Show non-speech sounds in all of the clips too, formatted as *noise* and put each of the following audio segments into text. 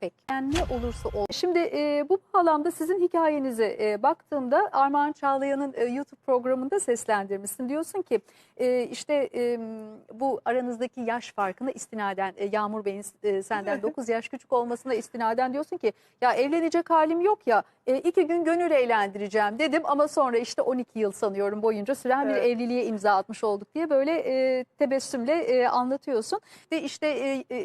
Peki. Yani ne olursa ol. Şimdi e, bu bağlamda sizin hikayenize e, baktığımda Armağan Çağlayan'ın e, YouTube programında seslendirmişsin. Diyorsun ki e, işte e, bu aranızdaki yaş farkına istinaden e, Yağmur Bey'in e, senden *laughs* 9 yaş küçük olmasına istinaden diyorsun ki ya evlenecek halim yok ya e, iki gün gönül eğlendireceğim dedim ama sonra işte 12 yıl sanıyorum boyunca süren bir Evet. evliliğe imza atmış olduk diye böyle e, tebessümle e, anlatıyorsun. Ve işte e, e,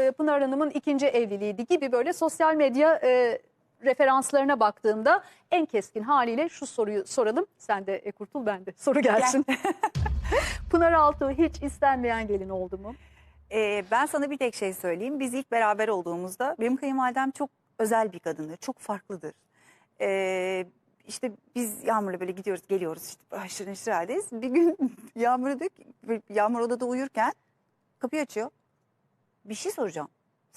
e, Pınar Hanım'ın ikinci evliliğiydi gibi böyle sosyal medya e, referanslarına baktığımda en keskin haliyle şu soruyu soralım. Sen de e, kurtul ben de. Soru gelsin. *laughs* Pınar Altuğ hiç istenmeyen gelin oldu mu? Ee, ben sana bir tek şey söyleyeyim. Biz ilk beraber olduğumuzda benim kayınvalidem çok özel bir kadındır. Çok farklıdır. Ee, işte biz Yağmur'la böyle gidiyoruz geliyoruz işte aşırı neşir haldeyiz. Bir gün *laughs* Yağmur'a diyor ki böyle Yağmur odada uyurken kapıyı açıyor. Bir şey soracağım.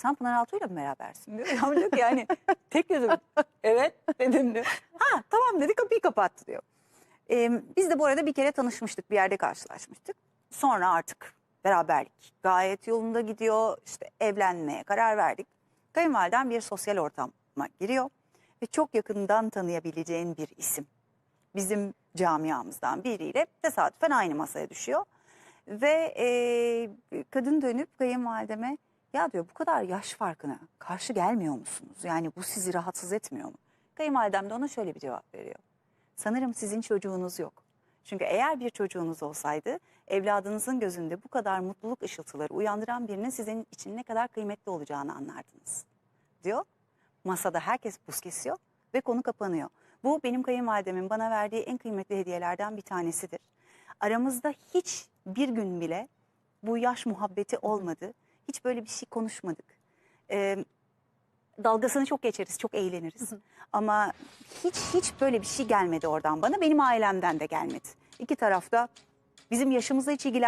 Sen Pınar Altuğ'yla mı berabersin diyor. Yağmur diyor ki yani tek gözüm. Evet dedim diyor. Ha tamam dedi kapıyı kapattı diyor. Ee, biz de bu arada bir kere tanışmıştık bir yerde karşılaşmıştık. Sonra artık beraberlik gayet yolunda gidiyor. İşte evlenmeye karar verdik. Kayınvalidem bir sosyal ortama giriyor ve çok yakından tanıyabileceğin bir isim. Bizim camiamızdan biriyle tesadüfen aynı masaya düşüyor. Ve e, kadın dönüp kayınvalideme ya diyor bu kadar yaş farkına karşı gelmiyor musunuz? Yani bu sizi rahatsız etmiyor mu? Kayınvalidem de ona şöyle bir cevap veriyor. Sanırım sizin çocuğunuz yok. Çünkü eğer bir çocuğunuz olsaydı evladınızın gözünde bu kadar mutluluk ışıltıları uyandıran birinin sizin için ne kadar kıymetli olacağını anlardınız. Diyor. Masada herkes buz kesiyor ve konu kapanıyor. Bu benim kayınvalidemin bana verdiği en kıymetli hediyelerden bir tanesidir. Aramızda hiç bir gün bile bu yaş muhabbeti olmadı. Hiç böyle bir şey konuşmadık. Ee, dalgasını çok geçeriz, çok eğleniriz. Ama hiç hiç böyle bir şey gelmedi oradan bana. Benim ailemden de gelmedi. İki tarafta bizim yaşımızla hiç ilgilenmedi.